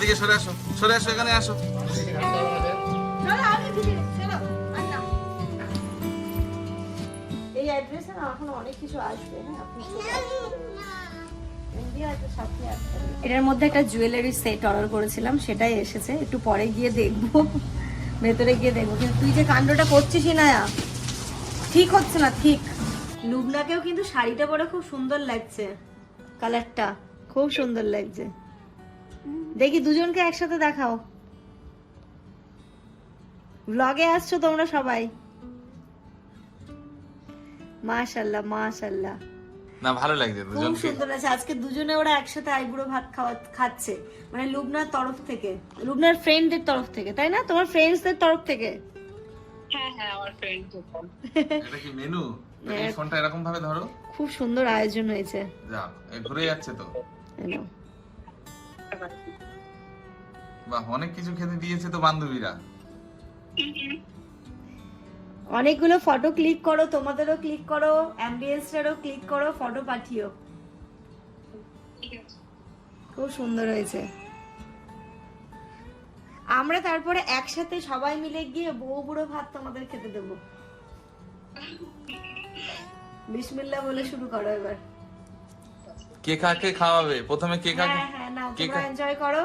এদিকে সরে আসো সরে আসো এখানে আসো। চলো আমি দিদি চলো আর না। এই অ্যাড্রেসে না এখন অনেক কিছু আসবে হ্যাঁ আপনি। এটার মধ্যে একটা জুয়েলারি সেট অর্ডার করেছিলাম সেটাই এসেছে। একটু পরে গিয়ে দেখব ভেতরে গিয়ে দেখব। কিন্তু তুই যে কাণ্ডটা করছিস না ঠিক হচ্ছে না ঠিক। লুবনাকেও কিন্তু শাড়িটা পরে খুব সুন্দর লাগছে কালারটা খুব সুন্দর লাগছে। দেখি দুজনকে একসাথে দেখাও। ব্লগে আসছো তোমরা সবাই? মাশাল্লাহ মাশাল্লাহ। না ভালো লাগছে খুব সুন্দর আছে আজকে দুজনে ওরা একসাথে আইবুড়ো ভাত খাওয়া খাচ্ছে। মানে লুবনার তরফ থেকে। লুবনার ফ্রেন্ডদের তরফ থেকে তাই না? তোমার ফ্রেন্ডসদের তরফ থেকে। হ্যাঁ হ্যাঁ আমার ফ্রেন্ড এটা কি মেনু এই। ফোনটা এরকম ভাবে ধরো। খুব সুন্দর আয়োজন হয়েছে। যা ঘুরে যাচ্ছে তো। বাহ অনেক কিছু খেতে দিয়েছে তো বান্ধবীরা। অনেকগুলো ফটো ক্লিক করো তোমাদেরও ক্লিক করো অ্যাম্বিয়েন্সটারও ক্লিক করো ফটো পাঠিও। খুব সুন্দর হয়েছে। আমরা তারপরে একসাথে সবাই মিলে গিয়ে বউ বুড়ো ভাত তোমাদের খেতে দেবো। বিসমিল্লা বলে শুরু করো এবার। কে কাকে খাওয়াবে? প্রথমে কে কাকে হ্যাঁ হ্যাঁ নাও তোমরা এনজয় করো।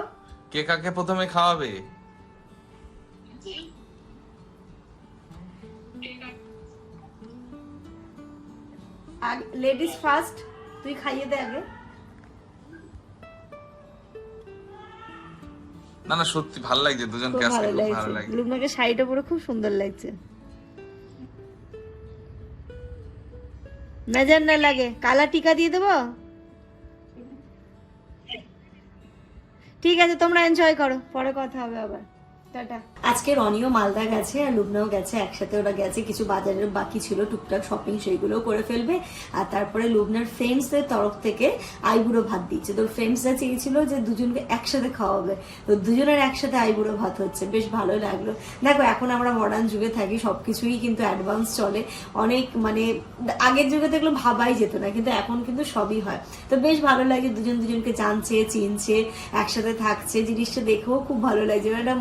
কে কাকে প্রথমে খাওয়াবে? লেডিস ফার্স্ট তুই খাইয়ে দে আগে। না না সত্যি ভালো লাগছে দুজনকে আজকে ভালো খুব ভালো লাগছে। লাগছে। লুবনাকে শাড়িটা পরে খুব সুন্দর লাগছে। নজর না লাগে কালা টিকা দিয়ে দেবো? ঠিক আছে তোমরা এনজয় করো। পরে কথা হবে আবার। টাটা আজকে মালদা গেছে আর লুবনাও গেছে, একসাথে ওরা গেছে, কিছু বাজারের বাকি ছিল, টুকটাক শপিং সেইগুলোও করে ফেলবে। আর তারপরে লুবনার ফ্রেন্ডসদের তরফ থেকে আইবুড়ো ভাত দিচ্ছে। তো ফ্রেন্ডসরা চেয়েছিল যে দুজনকে একসাথে খাওয়াবে। তো দুজনের একসাথে আইবুড়ো ভাত হচ্ছে। বেশ ভালো লাগল। দেখো, এখন আমরা মডার্ন যুগে থাকি, সবকিছুই কিন্তু অ্যাডভান্স চলে। অনেক মানে আগের যুগে দেখল ভাবাই যেত না, কিন্তু এখন কিন্তু সবই হয়। তো বেশ ভালো লাগে দুজন দুজনকে জানছে, চিনছে, একসাথে থাকছে। জিনিসটা দেখেও খুব ভালো লাগছে। মানে একটা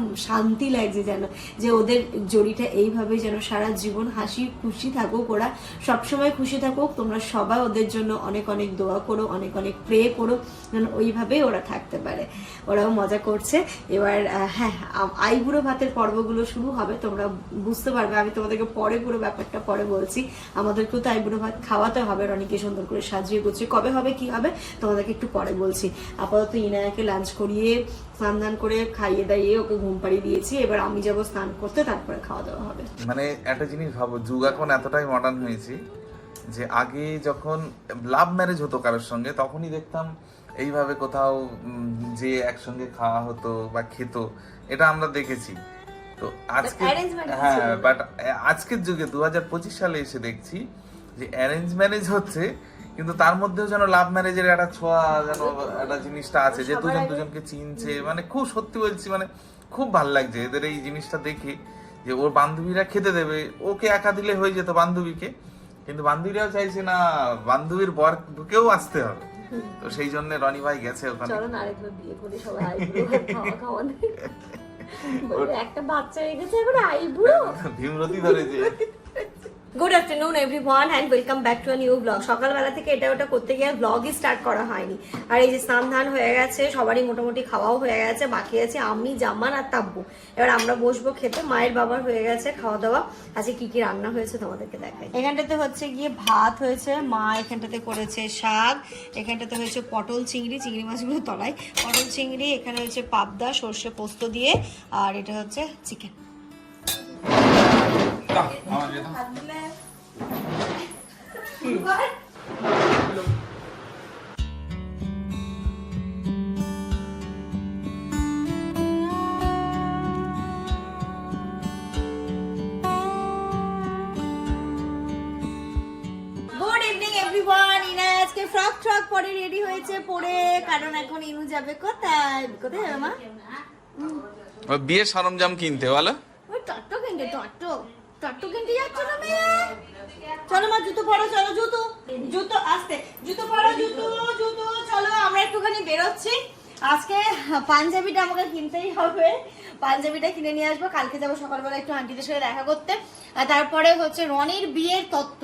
শান্তি লাগছে যেন, যে ওদের জড়িটা এইভাবে যেন সারা জীবন হাসি খুশি থাকুক ওরা। সবসময় খুশি থাকুক, তোমরা সবাই ওদের জন্য অনেক অনেক দোয়া করো, অনেক অনেক প্রে করো, যেন ওইভাবেই ওরা থাকতে পারে। ওরাও মজা করছে। এবার হ্যাঁ আইবুড়ো ভাতের পর্বগুলো শুরু হবে, তোমরা বুঝতে পারবে। আমি তোমাদেরকে পরে পুরো ব্যাপারটা পরে বলছি। আমাদেরকেও তো আইবুড়ো ভাত খাওয়াতে হবে, রনিকে সুন্দর করে সাজিয়ে গুছিয়ে। কবে হবে, কি হবে, তোমাদেরকে একটু পরে বলছি। আপাতত ইনায়াকে লাঞ্চ করিয়ে স্নান দান করে খাইয়ে দাইয়ে ওকে ঘুম পাড়িয়ে দিয়েছি এবার আমি যাব স্নান করতে তারপরে খাওয়া দাওয়া হবে। মানে একটা জিনিস ভাবো যুগ এখন এতটাই মডার্ন হয়েছে যে আগে যখন লাভ ম্যারেজ হতো কারোর সঙ্গে তখনই দেখতাম এইভাবে কোথাও যে একসঙ্গে খাওয়া হতো বা খেত এটা আমরা দেখেছি। তো আজকে হ্যাঁ বাট আজকের যুগে দু হাজার পঁচিশ সালে এসে দেখছি যে অ্যারেঞ্জ ম্যারেজ হচ্ছে কিন্তু তার মধ্যেও যেন লাভ ম্যারেজের একটা ছোঁয়া যেন একটা জিনিসটা আছে যে দুজন দুজনকে চিনছে মানে খুব সত্যি বলছি মানে খুব ভালো লাগছে এদের এই জিনিসটা দেখে যে ওর বান্ধবীরা খেতে দেবে ওকে একা দিলে হয়ে যেত বান্ধবীকে কিন্তু বান্ধবীরাও চাইছে না বান্ধবীর বরকেও আসতে হবে। তো সেই জন্য রনি ভাই গেছে ওখানে। চলো আরেকবার বিয়ে করে সবাই একটা বাচ্চা হয়ে গেছে এবার ভীমরতি ধরেছে। Good afternoon everyone and welcome back to new blog সকালবেলা থেকে এটা ওটা করতে গিয়ে ব্লগই স্টার্ট করা হয়নি। আর এই যে স্নান ধান হয়ে গেছে, সবারই মোটামুটি খাওয়াও হয়ে গেছে, বাকি আছে আমি, জামান আর তাব্বু। এবার আমরা বসবো খেতে, মায়ের বাবার হয়ে গেছে খাওয়া দাওয়া আজকে কি কি রান্না হয়েছে তোমাদেরকে দেখাই। এখানটাতে হচ্ছে গিয়ে ভাত হয়েছে, মা এখানটাতে করেছে শাক, এখানটাতে হয়েছে পটল চিংড়ি চিংড়ি মাছগুলো তলায়। পটল চিংড়ি, এখানে হচ্ছে পাবদা, সর্ষে পোস্ত দিয়ে, আর এটা হচ্ছে চিকেন। ফ্রক ফ্রক পরে রেডি হয়েছে পরে কারণ এখন ইনু যাবে কোথায়? কোথায় যাবে মা বিয়ের সরঞ্জাম কিনতে বলো ওই টট্টো কিনতে টট্টো টট্টো কিনতে যাচ্ছ না মেয়ে চলো মা জুতো পরো চলো জুতো জুতো আসতে জুতো পরো জুতো জুতো চলো আমরা একটুখানি বেরোচ্ছি। আজকে পাঞ্জাবিটা আমাকে কিনতেই হবে। পাঞ্জাবিটা কিনে নিয়ে আসব। কালকে যাব সকালবেলা একটু আন্টিদের সাথে দেখা করতে। আর তারপরে হচ্ছে রনির বিয়ের তত্ত্ব।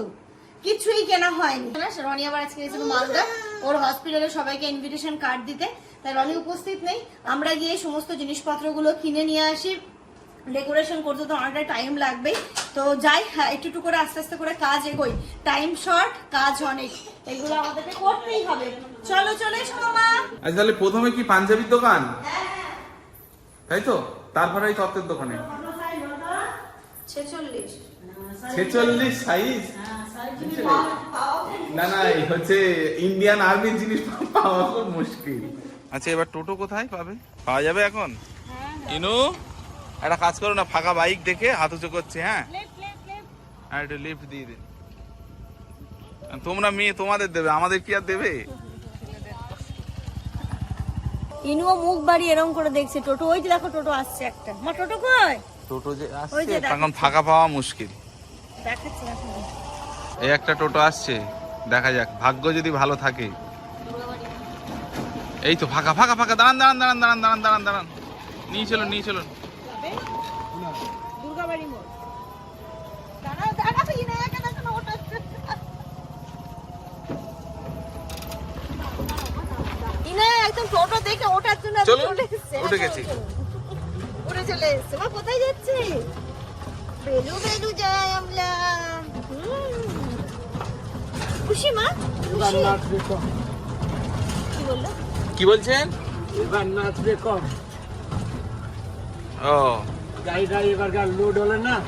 কিছুই কেনা হয়নি। রনি আবার আজকে গেছিল মালদা। ওর হসপিটালে সবাইকে ইনভিটেশন কার্ড দিতে। তাই রনি উপস্থিত নেই। আমরা গিয়ে সমস্ত জিনিসপত্রগুলো কিনে নিয়ে আসি। ডেকোরেশন করতে তো অনেকটা টাইম লাগবে তো যাই হ্যাঁ, একটু একটু করে আস্তে আস্তে করে কাজ এগোই। টাইম শর্ট কাজ অনেক। এগুলো আমাদেরকে করতেই হবে। চলো চলে এসো মামা। আচ্ছা তাহলে প্রথমে কি পাঞ্জাবির দোকান? তাই তো? তারপরে এই তত্ত্বের দোকানে। ছেচল্লিশ। ছেচল্লিশ সাইজ না না এই হচ্ছে ইন্ডিয়ান আর্মির জিনিস পাওয়া খুব মুশকিল। আচ্ছা এবার টোটো কোথায় পাবে? পাওয়া যাবে এখন? ইনু? একটা কাজ করো না ফাঁকা বাইক দেখে হাত উঁচু করছে হ্যাঁ? আর একটু লিফট দিয়ে দিন। তোমরা মেয়ে তোমাদের দেবে আমাদের কি আর দেবে? ইনুও মুখ বাড়ি এরকম করে দেখছে টোটো ওই যে দেখো টোটো আসছে একটা। মা টোটো কই? টোটো যে আসছে তখন ফাঁকা পাওয়া মুশকিল। দেখাচ্ছি এই একটা টোটো আসছে দেখা যাক ভাগ্য যদি ভালো থাকে। এই তো ফাঁকা ফাঁকা ফাঁকা দাঁড়ান দাঁড়ান দাঁড়ান দাঁড়ান দাঁড়ান দাঁড়ান দাঁড়ান। নিয়ে চলুন নিয়ে চলুন। দুর্গাবাড়ি মোড় দাঁড়াও দাঁড়াও ইনে একা দেখো না ওটা ইনে একদম টোটো দেখে ওঠার জন্য চলে। উঠে গেছি। চলুন। চলে এসছে মা কোথায় যাচ্ছে বেলু বেলু যাই আমরা খুশি মা কি বলল কি বলছেন? এবার নাচবে কম ও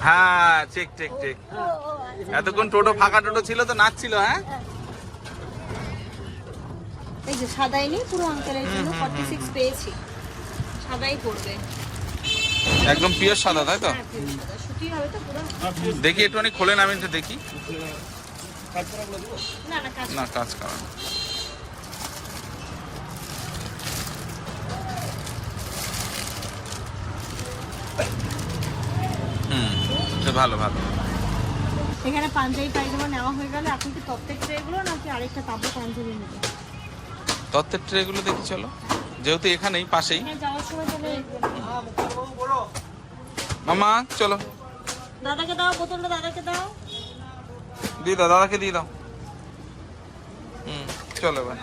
হ্যাঁ ঠিক ঠিক ঠিক। ও, ও, আচ্ছা। এতক্ষণ টোটো ফাঁকা টোটো ছিল তো নাচছিল হ্যাঁ? এই যে সাদাই নেই পুরো আঙ্কেলের জন্য ফর্টি সিক্স পেয়েছি। সাদাই করবে একদম পিওর সাদা তাই তো? হ্যাঁ, pure সাদা। সুতি হবে তো পুরো? দেখি একটুখানি খোলেন আমি একটু দেখি। না না না কাজ করা ভালো ভালো। এখানে পাঞ্জাবি পায়জামা নেওয়া হয়ে গেলে। আপনি কি তত্ত্বের ট্রেগুলো নাকি আরেকটা তাবু পাঞ্জাবি নেবেন তত্ত্বের ট্রেগুলো দেখি চলো। যেহেতু এখানেই পাশেই। এখানে মামা চলো। দাদাকে দাও বোতলটা দাদাকে দাও। দিয়ে দাও দাদাকে দিয়ে দাও। হুম চলো এবার।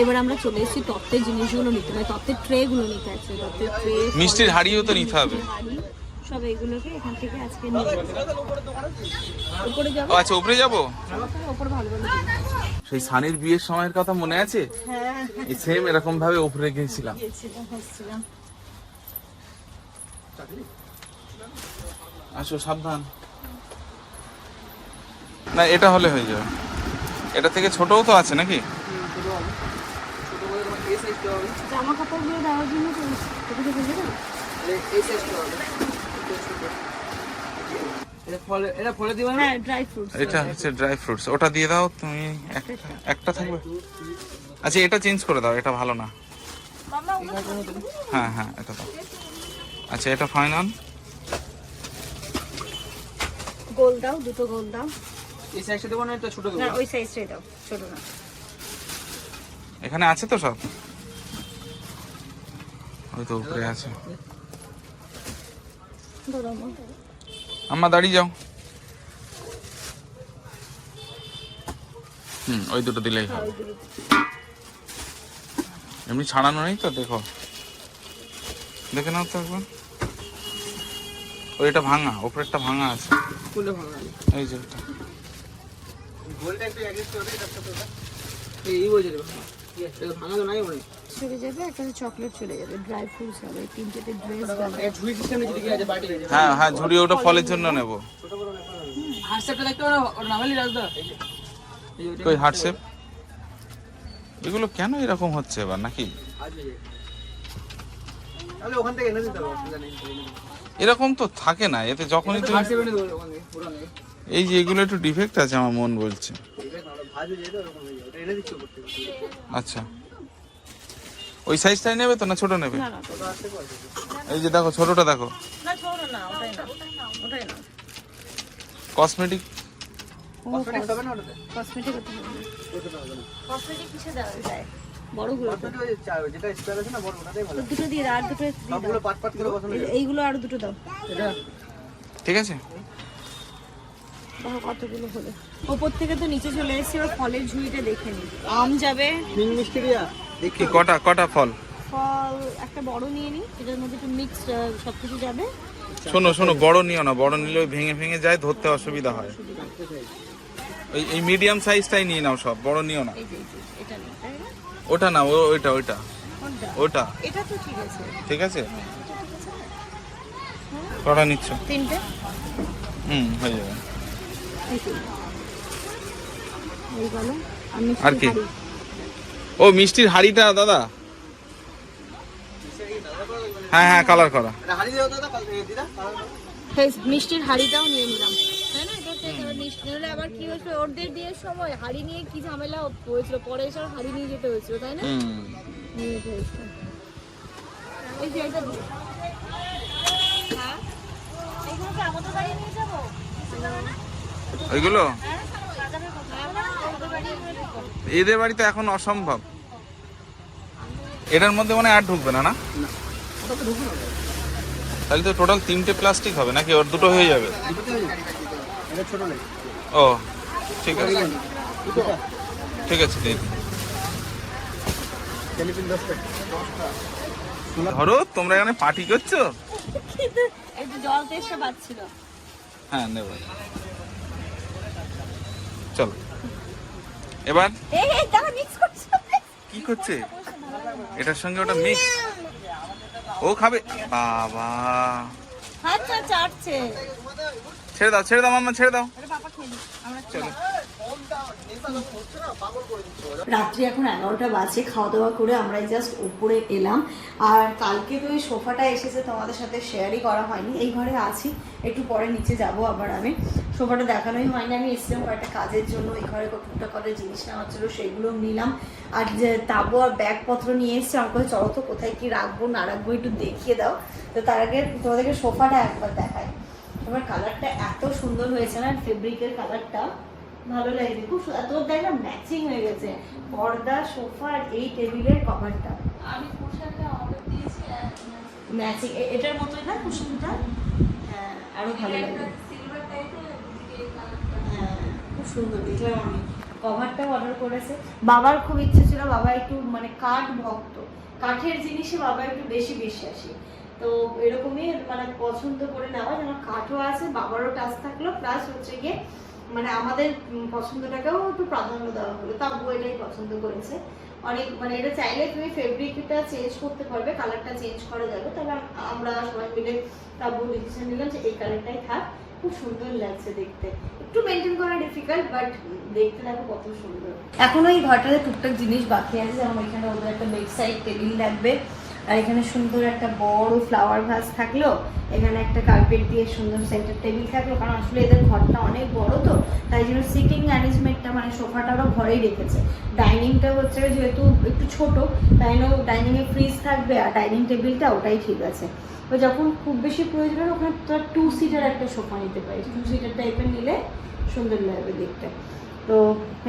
এবার আমরা চলে এসেছি তত্ত্বের জিনিসগুলো নিতে মানে তত্ত্বের ট্রেগুলো নিতে আছে তত্ত্বের ট্রে মিষ্টির হাড়িও তো নিতে হবে। সব এগুলোকে এখান থেকে আজকে নিয়ে উপরে যাব? আচ্ছা উপরে যাব? উপরে ভালো ভালো সেই সানির বিয়ের সময়ের কথা মনে আছে? হ্যাঁ। সেম এরকম ভাবে উপরে গেছিলাম আসো সাবধান। না এটা হলে হয়ে যাবে। এটা থেকে ছোটও তো আছে নাকি? জামা কাপড়গুলো দেওয়ার জন্য না? এটা ফলে এটা ফলে দিবা না? হ্যাঁ ড্রাই ফ্রুটস এটা হচ্ছে ড্রাই ফ্রুটস ওটা দিয়ে দাও তুমি একটা একটা থাকবে? আচ্ছা এটা চেঞ্জ করে দাও এটা ভালো না। হ্যাঁ হ্যাঁ এটা দাও। আচ্ছা এটা ফাইনাল গোল দাও দুটো গোল দাও। এই সাইজটা দেবো না এটা ছোট দেবো? না ওই সাইজটাই দাও ছোট না। এখানে আছে তো সব? ওই তো উপরে আছে। আম্মা দাঁড়িয়ে যাও। হুম ওই দুটো দিলেই হবে এমনি ছাড়ানো নেই তো দেখো। দেখে নাও তো একবার। ওই এটা ভাঙা ওপরেরটা ভাঙা আছে। ভাঙা এই যে এটা গোলটা একটু অ্যাডজাস্ট করে ওটা এই এই বলছে চলে যাবে একটা চকলেট চলে যাবে ড্রাই ফ্রুটস হবে তিনটেতে ড্রেস হ্যাঁ হ্যাঁ ঝুড়ি ওটা ফলের জন্য নেব। দেখতে পারো নামালি রাজদা। কই এগুলো কেন এরকম হচ্ছে এবার নাকি? এরকম তো থাকে না এতে যখনই এই যে এগুলো একটু ডিফেক্ট আছে আমার মন বলছে। আচ্ছা। ওই সাইজটাই নেবে তো না ছোট নেবে? না না এই যে দেখো ছোটটা দেখো। না ছোট না ওটাই না ওটাই না কসমেটিক কসমেটিক্স হবে না ওটাতে কসমেটিক করতে হবে ওটাতে হবে না কসমেটিক কিসে দেওয়া যায় বড়গুলো কসমেটিক ওই যে চা- যেটা স্টাইল আছে না বড় দুটো দিয়ে আর দুটো দিয়ে দাও। সবগুলো পাট পাট করে বসানো এই- এইগুলো আরও দুটো দাও। ঠিক আছে? দেখো কতগুলো হলো? ওপর থেকে তো নিচে চলে এসেছি ওর ফলের ঝুড়িটা দেখে নি আম যাবে? মিষ্টি দেখি। কটা কটা ফল? ফল একটা বড় নিয়ে নি এটার মধ্যে একটু মিক্সড সব কিছু যাবে। শোনো শোনো বড় নিও না বড় নিলে ওই ভেঙে ভেঙে যায় ধরতে অসুবিধা হয়। ওই এই মিডিয়াম সাইজটাই নিয়ে নাও সব বড় নিও না। ওটা না ও ওইটা ওইটা। ওটা। এটা তো ঠিক আছে। ঠিক আছে। কটা নিচ্ছ? তিনটে? হুম হয়ে যাবে এই তিনটে। এই গেল আমি আর কি? ও মিষ্টির হাড়িটা দাদা হ্যাঁ হ্যাঁ কালার করা এটা হারিয়ে দাও দাদা কাল থেকে দিদা কালার করো। মিষ্টির হাড়িটাও নিয়ে নিলাম তাই না আবার মিষ্টি হলে আবার কি হয়েছিল ওদের বিয়ের সময় হাড়ি নিয়ে কি ঝামেলা হয়েছিল পরে এসে হাড়ি নিয়ে যেতে হয়েছিল তাই না হুম নিয়ে যেতে হয়েছিল এই যে এটা হ্যাঁ? এইগুলো কি আমাদের বাড়ি নিয়ে যাব? ওইগুলো? আমাদের বাড়ি। এদের বাড়িতে এখন অসম্ভব। এটার মধ্যে মানে আর ঢুকবে না না? তো তাহলে তো টোটাল তিনটে প্লাস্টিক হবে নাকি ওর দুটো হয়ে যাবে? ও ঠিক আছে। ঠিক আছে দিয়ে দিন। ধরো তোমরা এখানে পার্টি করছ? হ্যাঁ নেব। চলো। এবার? কি করছে? এটার সঙ্গে ওটা মিক্স ও খাবে। বাবা। আচ্ছা চাটছে ছেড়ে দাও ছেড়ে দাও মাম্মা ছেড়ে দাও। চলো। রাত্রি এখন এগারোটা বাজে খাওয়া দাওয়া করে আমরা জাস্ট উপরে এলাম। আর কালকে তো এই সোফাটা এসেছে তোমাদের সাথে শেয়ারই করা হয়নি। এই ঘরে আছি একটু পরে নিচে যাব আবার আমি। সোফাটা দেখানোই হয়নি। আমি এসেছিলাম কয়েকটা কাজের জন্য এই ঘরে টুকটাক করে জিনিস নেওয়ার ছিল সেগুলো নিলাম। আর যে তাবু আর ব্যাগপত্র নিয়ে এসেছি আমার কাছে চলো তো কোথায় কী রাখব না রাখব একটু দেখিয়ে দাও। তো তার আগে তোমাদেরকে সোফাটা একবার দেখাই। তোমার কালারটা এত সুন্দর হয়েছে না ফেব্রিকের কালারটা ভালো লাগছে খুব তোর দেখ না ম্যাচিং হয়ে গেছে। পর্দা সোফা আর এই টেবিলের কভারটা আমি পোশাকটা অর্ডার দিয়েছি ম্যাচিং এটার মতোই না কুসুমটা হ্যাঁ আরও ভালো লাগে খুব সুন্দর দেখলাম আমি কভারটাও অর্ডার করেছে। বাবার খুব ইচ্ছে ছিল, বাবা একটু মানে কাঠ ভক্ত। কাঠের জিনিসে বাবা একটু বেশি বিশ্বাসী। তো এরকমই মানে পছন্দ করে নেওয়া যেন কাঠও আছে, বাবারও টাচ থাকল প্লাস হচ্ছে গিয়ে মানে আমাদের পছন্দটাকেও একটু প্রাধান্য দেওয়া হলো। তা আব্বু এটাই পছন্দ করেছে। অনেক মানে এটা চাইলে তুমি ফেব্রিকটা চেঞ্জ করতে পারবে কালারটা চেঞ্জ করা যাবে। তবে আমরা সবাই মিলে তাব্বু ডিসিশন নিলাম যে এই কালারটাই থাক। খুব সুন্দর লাগছে দেখতে। একটু মেনটেন করা ডিফিকাল্ট বাট দেখতে দেখো কত সুন্দর। এখনও এই ঘরটাতে টুকটাক জিনিস বাকি আছে, যেমন এখানে ওদের একটা বেড সাইড টেবিল লাগবে, আর এখানে সুন্দর একটা বড় ফ্লাওয়ার ভাস থাকল, এখানে একটা কার্পেট দিয়ে সুন্দর সেন্টার টেবিল থাকল, কারণ আসলে এদের ঘরটা অনেক বড় তো, তাই জন্য সিটিং অ্যারেঞ্জমেন্টটা মানে সোফাটা ওরা ঘরেই রেখেছে। ডাইনিংটা হচ্ছে যেহেতু একটু ছোট, তাই জন্য ডাইনিংয়ে ফ্রিজ থাকবে, আর ডাইনিং টেবিলটা ওটাই ঠিক আছে। তো যখন খুব বেশি প্রয়োজন হয়, ওখানে তোর টু সিটার একটা সোফা নিতে পারিস টু সিটার টাইপের নিলে সুন্দর লাগবে দেখতে। তো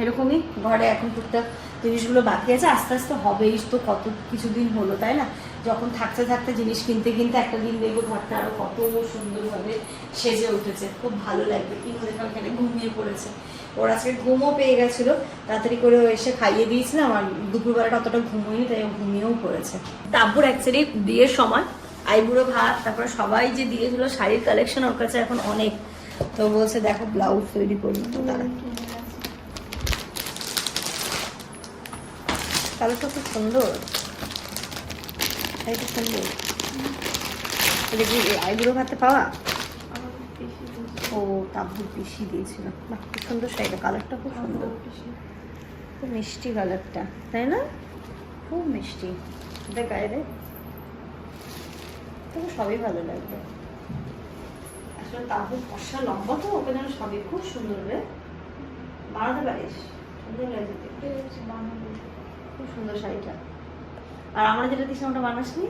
এরকমই ঘরে এখন টুকটাক জিনিসগুলো বাকি আছে, আস্তে আস্তে হবেই তো, কত কিছুদিন হলো, তাই না? যখন থাকতে থাকতে জিনিস কিনতে কিনতে একটা দিন দেখব ঘরটা আরও কত সুন্দরভাবে সেজে উঠেছে, খুব ভালো লাগবে। কি করে এখানে ঘুমিয়ে পড়েছে? ওর আজকে ঘুমও পেয়ে গেছিল, তাড়াতাড়ি করে ও এসে খাইয়ে দিয়েছিলাম আর দুপুরবেলাটা অতটা ঘুমোয়নি, তাই ও ঘুমিয়েও পড়েছে। তারপর অ্যাকচুয়ালি বিয়ের সময় আইবুড়ো ভাত, তারপরে সবাই যে দিয়েছিল, শাড়ির কালেকশন ওর কাছে এখন অনেক। তো বলছে, দেখো ব্লাউজ তৈরি করব কালারটা খুব সুন্দর। শাড়িটা সুন্দর। এটা আইবুড়ো ভাতে পাওয়া? ও তাব্বুর পিসি দিয়েছিল। বাহ, খুব সুন্দর শাড়িটা কালারটা খুব সুন্দর। খুব মিষ্টি কালারটা তাই না? খুব মিষ্টি। এটা গায়ে রে তবে সবই ভালো লাগবে। আসলে ফর্সা লম্বা তো ওকে যেন সবই খুব সুন্দর রে বানাতে পারিস। সুন্দর লাগছে। খুব সুন্দর শাড়িটা। আর আমরা যেটা দিয়েছিলাম ওটা বানাসনি?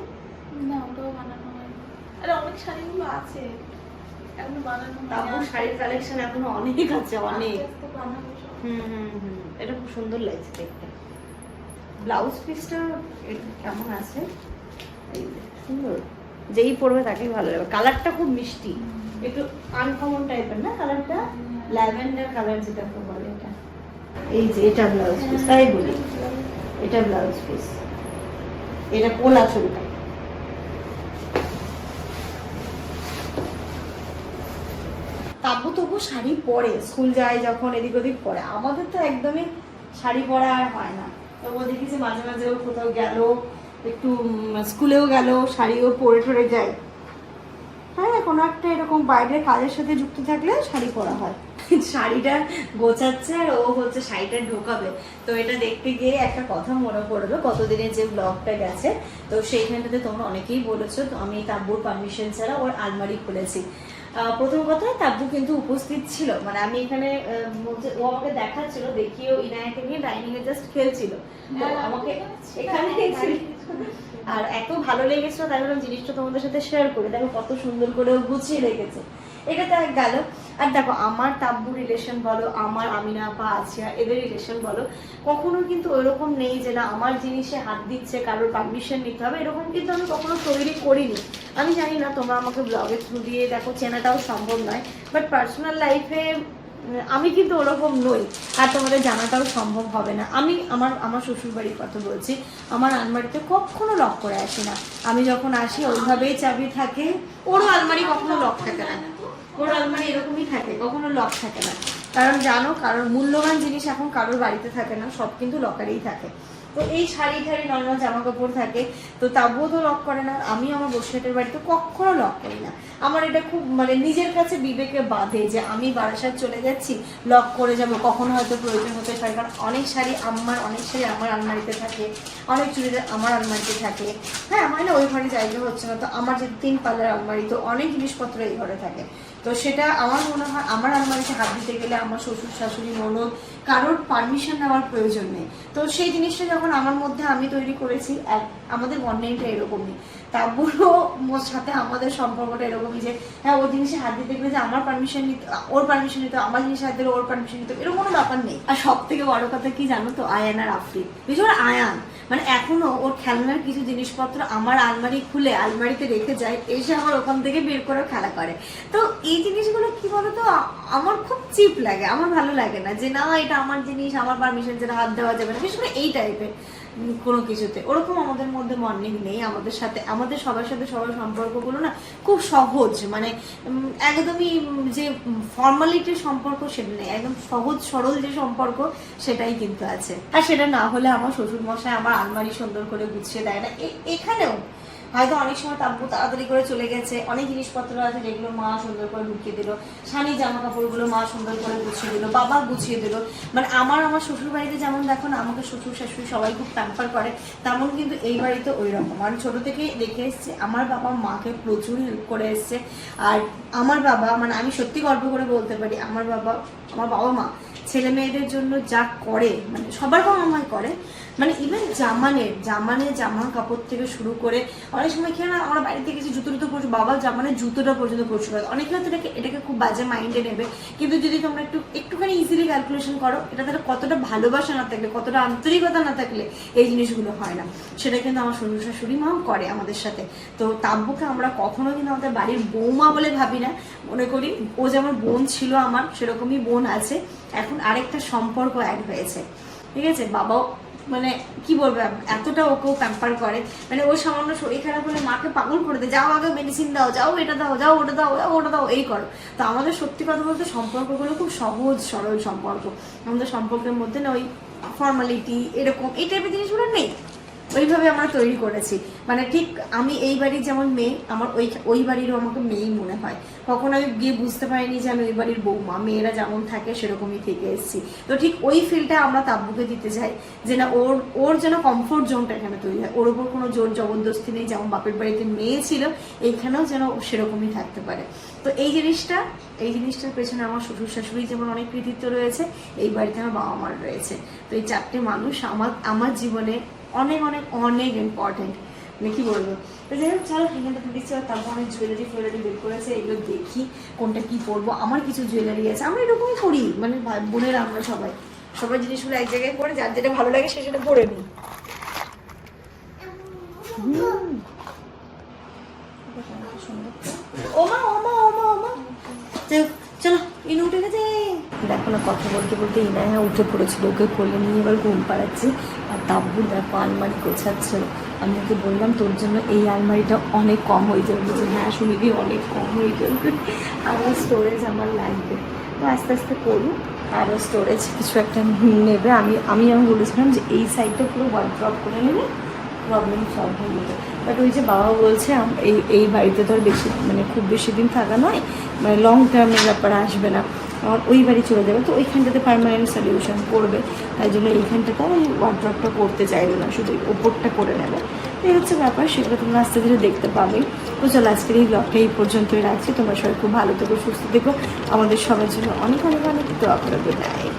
না ওটাও বানানো হয়নি। আরে অনেক শাড়িগুলো আছে। এখন বানানো তারপর শাড়ির কালেকশন এখনও অনেক আছে অনেক। হুম হুম হুম। এটা খুব সুন্দর লাগছে দেখতে। ব্লাউজ পিসটা কেমন আছে? এই সুন্দর। যেই পরবে তাকেই ভালো লাগবে। কালারটা খুব মিষ্টি। একটু আনকমন টাইপের না? কালারটা ল্যাভেন্ডার কালার যেটা বলে এটা। এই যে এটা ব্লাউজ পিস তাই বলি। এটা ব্লাউজ পিস এটা কোলা চুলটা। তাবু তবু শাড়ি পরে স্কুল যায় যখন এদিক ওদিক পরে। আমাদের তো একদমই শাড়ি পরা আর হয় না। তো ও দেখেছি মাঝে মাঝে কোথাও গেল একটু স্কুলেও গেল শাড়িও পরে টরে যায়। হ্যাঁ কোনো একটা এরকম বাইরের কাজের সাথে যুক্ত থাকলে শাড়ি পরা হয়। শাড়িটা গোছাচ্ছে আর ও হচ্ছে শাড়িটা ঢোকাবে। তো এটা দেখতে গিয়ে একটা কথা মনে পড়ল কতদিনের যে ব্লগটা গেছে। তো সেইখানটাতে তোমরা অনেকেই বলেছ তো আমি তাব্বুর পারমিশন ছাড়া ওর আলমারি খুলেছি। প্রথম কথা তাব্বু কিন্তু উপস্থিত ছিল। মানে আমি এখানে ও আমাকে দেখাচ্ছিল দেখিয়ে ইনায়াকে নিয়ে ডাইনিং এ জাস্ট খেলছিল হ্যাঁ, আমাকে এখানে এখানে আর এত ভালো লেগেছিল, তাই ভাবলাম জিনিসটা তোমাদের সাথে শেয়ার করি। দেখো কত সুন্দর করে গুছিয়ে রেখেছে। এটা তো গেল। আর দেখো, আমার তাব্বু রিলেশন বলো, আমার আমিনা আপা আসিয়া এদের রিলেশন বলো, কখনো কিন্তু ওইরকম নেই যে না, আমার জিনিসে হাত দিচ্ছে, কারোর পারমিশন নিতে হবে। এরকম কিন্তু আমি কখনো তৈরি করিনি। আমি জানি না তোমরা আমাকে ব্লগের থ্রু দিয়ে দেখো, চেনাটাও সম্ভব নয়। বাট পার্সোনাল লাইফে আমি কিন্তু ওরকম নই, আর তোমাদের জানাটাও সম্ভব হবে না। আমি আমার আমার শ্বশুরবাড়ির কথা বলছি, আমার আলমারিতে কখনো লক করে আসি না। আমি যখন আসি, ওইভাবেই চাবি থাকে। ওরও আলমারি কখনো লক থাকে না। ওর আলমারি এরকমই থাকে, কখনো লক থাকে না। কারণ জানো, কারণ মূল্যবান জিনিস এখন কারোর বাড়িতে থাকে না, সব কিন্তু লকারেই থাকে। তো এই শাড়ি ঠাড়ি নর্মাল জামা কাপড় থাকে, তো তাবুও তো লক করে না, আমি আমার বসিরহাটের বাড়িতে কখনো লক করি না। আমার এটা খুব মানে নিজের কাছে বিবেকে বাঁধে যে আমি বারাসাত চলে যাচ্ছি লক করে যাব, কখনো হয়তো প্রয়োজন হতে পারে, কারণ অনেক শাড়ি আমার, অনেক শাড়ি আমার আলমারিতে থাকে, অনেক চুড়িদার আমার আলমারিতে থাকে। হ্যাঁ আমার না, ওই ঘরে জায়গা হচ্ছে না, তো আমার যে তিন পাল্লার আলমারি, তো অনেক জিনিসপত্র এই ঘরে থাকে। তো সেটা আমার মনে হয়, আমার আলমারিতে হাত দিতে গেলে আমার শ্বশুর, শাশুড়ি, ননদ কারোর পারমিশন নেওয়ার প্রয়োজন নেই। তো সেই জিনিসটা যখন আমার মধ্যে আমি তৈরি করেছি আমাদের বন্ডিংটা এরকমই। তারপরও ওর সাথে আমাদের সম্পর্কটা এরকমই যে হ্যাঁ ওর জিনিসে হাত দিতে গেলে যে আমার পারমিশন নিতে, ওর পারমিশন নিতে আমার জিনিসে হাত দিলে ওর পারমিশন নিতে এরকম কোনো ব্যাপার নেই। আর সব থেকে বড় কথা কি জানো তো? আয়ান আর আফরিন। করে আয়ান। মানে এখনও ওর খেলনার কিছু জিনিসপত্র আমার আলমারি খুলে আলমারিতে রেখে যায়, এসে আমার ওখান থেকে বের করে খেলা করে। তো এই জিনিসগুলো কি বলতো? আমার খুব চিপ লাগে, আমার ভালো লাগে না যে না, এটা আমার জিনিস, আমার পারমিশন যেটা হাত দেওয়া যাবে না, বিশেষ করে এই টাইপের কোনো কিছুতে। ওরকম আমাদের মধ্যে মর্নিং নেই, আমাদের সাথে, আমাদের সবার সাথে সবার সম্পর্কগুলো না খুব সহজ মানে একদমই যে ফর্মালিটির সম্পর্ক সেটা নেই, একদম সহজ সরল যে সম্পর্ক সেটাই কিন্তু আছে। আর সেটা না হলে আমার শ্বশুর মশাই আমার আলমারি সুন্দর করে গুছিয়ে দেয় না। এখানেও হয়তো অনেক সময় তাব্বু তাড়াতাড়ি করে চলে গেছে। অনেক জিনিসপত্র আছে যেগুলো মা সুন্দর করে ঢুকিয়ে দিল। শানি জামা কাপড়গুলো মা সুন্দর করে গুছিয়ে দিল, বাবা গুছিয়ে দিল। মানে আমার আমার শ্বশুর বাড়িতে যেমন দেখো না, আমাকে শ্বশুর শাশুড়ি সবাই খুব প্যাম্পার করে, তেমন কিন্তু এই বাড়িতে ওই রকম আমি ছোট থেকে দেখে এসেছি, আমার বাবা মাকে প্রচুর হেল্প করে এসছে। আর আমার বাবা মানে আমি সত্যি গর্ব করে বলতে পারি, আমার বাবা আমার বাবা মা ছেলে মেয়েদের জন্য যা করে মানে সবার বাবা মাই করে মানে ইভেন জামানের জামানের জামা কাপড় থেকে শুরু করে অনেক সময় কি না, আমরা বাড়িতে কিছু জুতো টুতো পরছো, বাবা জামানের জুতোটা পর্যন্ত পরছো অনেকে হয়তো এটাকে এটাকে খুব বাজে মাইন্ডে নেবে। কিন্তু যদি তোমরা একটু, একটুখানি ইজিলি ক্যালকুলেশন করো, এটা তাহলে কতটা ভালোবাসা না থাকলে, কতটা আন্তরিকতা না থাকলে এই জিনিসগুলো হয় না। সেটা কিন্তু আমার শ্বশুর শাশুড়ি মাও করে আমাদের সাথে। তো তাব্বুকে আমরা কখনো কিন্তু আমাদের বাড়ির বৌমা বলে ভাবি না। মনে করি ও যেমন বোন ছিল আমার, সেরকমই বোন আছে। এখন আরেকটা সম্পর্ক অ্যাড হয়েছে। ঠিক আছে? বাবাও মানে কি বলব, এতটা ওকেও প্যাম্পার করে। মানে ও সামান্য শরীর খারাপ হলে মাকে পাগল করে দেয় যাও আগে মেডিসিন দাও, যাও এটা দাও, যাও ওটা দাও ওটা দাও, এই করো। তো আমাদের সত্যি কথা বলতে সম্পর্কগুলো খুব সহজ, সরল সম্পর্ক। আমাদের সম্পর্কের মধ্যে না ওই ফর্মালিটি এরকম, এই টাইপের জিনিসগুলো নেই। ওইভাবে আমরা তৈরি করেছি। মানে ঠিক আমি এই বাড়ির যেমন মেয়ে, আমার ওই ওই বাড়িরও আমাকে মেয়েই মনে হয়। কখনো আমি গিয়ে বুঝতে পারিনি যে আমি ওই বাড়ির বৌমা, মেয়েরা যেমন থাকে সেরকমই থেকে এসেছি। তো ঠিক ওই ফিলটা আমরা তাব্বুকে দিতে চাই যে না ওর ওর যেন কমফোর্ট জোনটা এখানে তৈরি হয়। ওর ওপর কোনো জোর জবরদস্তি নেই, যেমন বাপের বাড়িতে মেয়ে ছিল, এইখানেও যেন সেরকমই থাকতে পারে। তো এই জিনিসটা, এই জিনিসটার পেছনে আমার শ্বশুর শাশুড়ি যেমন অনেক কৃতিত্ব রয়েছে, এই বাড়িতে আমার বাবা মার রয়েছে। তো এই চারটে মানুষ আমার আমার জীবনে অনেক অনেক অনেক ইম্পর্টেন্ট মানে কি বলব? তো যাই হোক, চলো এখানটা আর তারপর অনেক জুয়েলারি ফুয়েলারি বের করেছে, এগুলো দেখি কোনটা কি পরবো। আমার কিছু জুয়েলারি আছে, আমরা এরকমই করি মানে বোনেরা, আমরা সবাই। সবাই জিনিসগুলো এক জায়গায় করে যার যেটা ভালো লাগে সে সেটা পরে নিই। ওমা ওমা ওমা ওমা চলো ইনু উঠে গেছে। দেখো না, কথা বলতে বলতে ইনায়া উঠে পড়েছিল। ওকে কোলে নিয়ে এবার ঘুম পাড়াচ্ছি। আর তাব্বু দেখো, আলমারি গোছাচ্ছিল আমি ওকে বললাম, তোর জন্য এই আলমারিটা অনেক কম হয়ে যাবে। বলছে হ্যাঁ শুনিবি, অনেক কম হয়ে যাবে। আরও স্টোরেজ আমার লাগবে। তো আস্তে আস্তে করুক। আরও স্টোরেজ কিছু একটা নেবে। আমি আমি আমি বলেছিলাম যে এই সাইডটা পুরো ওয়ার্ড ড্রপ করে নিলে প্রবলেম সলভ হয়ে যেত বাট ওই যে বাবা বলছে এই এই বাড়িতে তো আর বেশি মানে খুব বেশি দিন থাকা নয়। মানে লং টার্মের ব্যাপার আসবে না। আমার ওই বাড়ি চলে যাবে। তো ওইখানটাতে পারমানেন্ট সলিউশন করবে। তাই জন্য এইখানটাতে আমি ওয়ার্ড্রপটা করতে চাইবে না, শুধু ওপরটা করে নেবে। এই হচ্ছে ব্যাপার, সেগুলো তোমরা আস্তে ধীরে দেখতে পাবে। তো চলো আজকের এই ব্লগটা এই পর্যন্তই রাখছি। তোমরা সবাই খুব ভালো থেকো, সুস্থ থেকো। আমাদের সবার জন্য অনেক অনেক অনেক দোয়া করে। Good night